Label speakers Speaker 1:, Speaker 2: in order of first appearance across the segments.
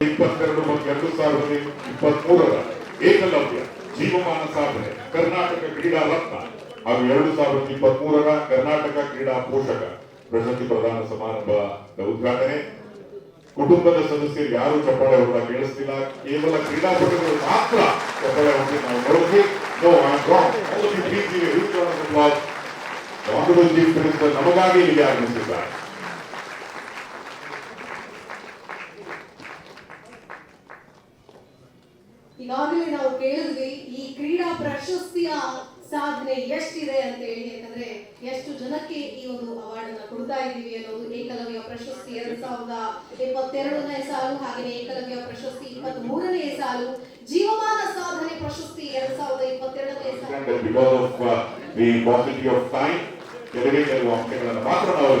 Speaker 1: ಇಪ್ಪತ್ತೆರಡು ಮತ್ತು ಎರಡು ಸಾವಿರದ ಇಪ್ಪತ್ಮೂರರ ಏಕಲವ್ಯ ಜೀವಮಾನ ಸಾಧನೆ ಕರ್ನಾಟಕ ಕ್ರೀಡಾ ರತ್ನ ಹಾಗೂ ಎರಡು ಸಾವಿರದ ಇಪ್ಪತ್ಮೂರರ ಕರ್ನಾಟಕ ಕ್ರೀಡಾ ಪೋಷಕ ಪ್ರಶಸ್ತಿ ಪ್ರದಾನ ಸಮಾರಂಭದ ಉದ್ಘಾಟನೆ ಕುಟುಂಬದ ಸದಸ್ಯರು ಯಾರು ಚಪ್ಪಾಳೆ ಹೊಡೆದ ಕೇಳಿಸ್ತಿಲ್ಲ ಕೇವಲ ಕ್ರೀಡಾಪಟುಗಳು ಮಾತ್ರ ಚಪ್ಪಾಳೆ ಹೊಡೆದು ನಾವು ನೋಡಿದ್ವಿ ನಮಗಾಗಿ ಇಲ್ಲಿಗೆ ಆಗಮಿಸಿದ್ದಾರೆ
Speaker 2: ಈಗಾಗಲೇ ನಾವು ಕೇಳಿದ್ವಿ ಈ ಕ್ರೀಡಾ ಪ್ರಶಸ್ತಿಯ ಸಾಧನೆ ಎಷ್ಟಿದೆ ಅಂತ ಹೇಳಿ ಯಾಕಂದ್ರೆ ಎಷ್ಟು ಜನಕ್ಕೆ ಈ ಒಂದು ಅವಾರ್ಡ್ ಅನ್ನ ಕೊಡ್ತಾ ಇದ್ದೀವಿ ಅನ್ನೋದು ಏಕಲವ್ಯ ಪ್ರಶಸ್ತಿ ಎರಡ್ ಸಾವಿರದ ಇಪ್ಪತ್ತೆರಡನೇ ಸಾಲು ಹಾಗೆ ಏಕಲವ್ಯ ಪ್ರಶಸ್ತಿ ಇಪ್ಪತ್ತ್ ಮೂರನೇ ಸಾಲು ಜೀವಮಾನ ಸಾಧನೆ ಪ್ರಶಸ್ತಿ ಎರಡ್ ಸಾವಿರದ ಇಪ್ಪತ್ತೆರಡನೇ ಸಾಲು.
Speaker 1: Uh, ಅಂಶಗಳನ್ನು ಮಾತ್ರ ನಾವು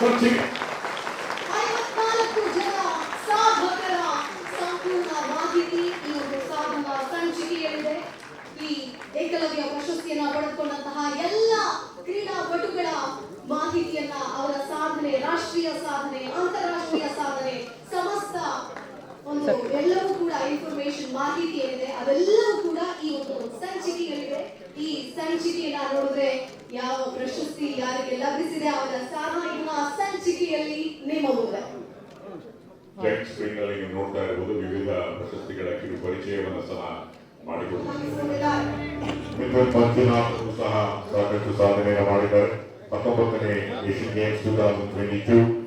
Speaker 1: ಸಂಚಿಕೆ
Speaker 2: ಐವತ್ನಾಲ್ಕು ಜನ ಸಾಧಕರ ಸಂಪೂರ್ಣ ಮಾಹಿತಿ ಈ ಒಂದು ಸಾಧನಾ ಸಂಚಿಕೆಯಲ್ಲಿದೆ ಈ ಏಕಲವ್ಯ ಪ್ರಶಸ್ತಿಯನ್ನ ಪಡೆದುಕೊಂಡಂತಹ ಎಲ್ಲ ಕ್ರೀಡಾಪಟುಗಳ ಮಾಹಿತಿಯನ್ನ ಅವರ ಸಾಧನೆ ರಾಷ್ಟ್ರೀಯ ಸಾಧನೆ ಅಂತಾರಾಷ್ಟ್ರೀಯ ಸಾಧನೆ ಸಮಸ್ತ ಒಂದು ಎಲ್ಲವೂ ಕೂಡ ಇನ್ಫಾರ್ಮೇಶನ್ ಮಾಹಿತಿ ಏನಿದೆ ಅದೆಲ್ಲವೂ ಕೂಡ ಈ ಒಂದು ಸಂಚಿಕೆಯಲ್ಲಿದೆ. ಈ ಸಂಚಿಕೆಯನ್ನ ನೋಡಿದ್ರೆ ಯಾವ ಪ್ರಶಸ್ತಿ ಯಾರಿಗೆ ಲಭಿಸಿದೆ ಅವರ ಸಾಧನೆಯನ್ನ ಸಂಚಿಕೆಯಲ್ಲಿ ನಿಮ್ಮ ಮುಂದೆ.
Speaker 1: ಸ್ಕ್ರೀನ್ ನೀವು ನೋಡ್ತಾ ಇರಬಹುದು ವಿವಿಧ ಪ್ರಶಸ್ತಿಗಳ ಕಿರು ಪರಿಚಯವನ್ನು ಸಹ. ವಿದ್ವತ್ ಮಂಜುನಾಥ್ ಸಹ ಸಾಕಷ್ಟು ಸಾಧನೆಯನ್ನು ಮಾಡಿದ್ದಾರೆ. October 28th, Asian Games 2022.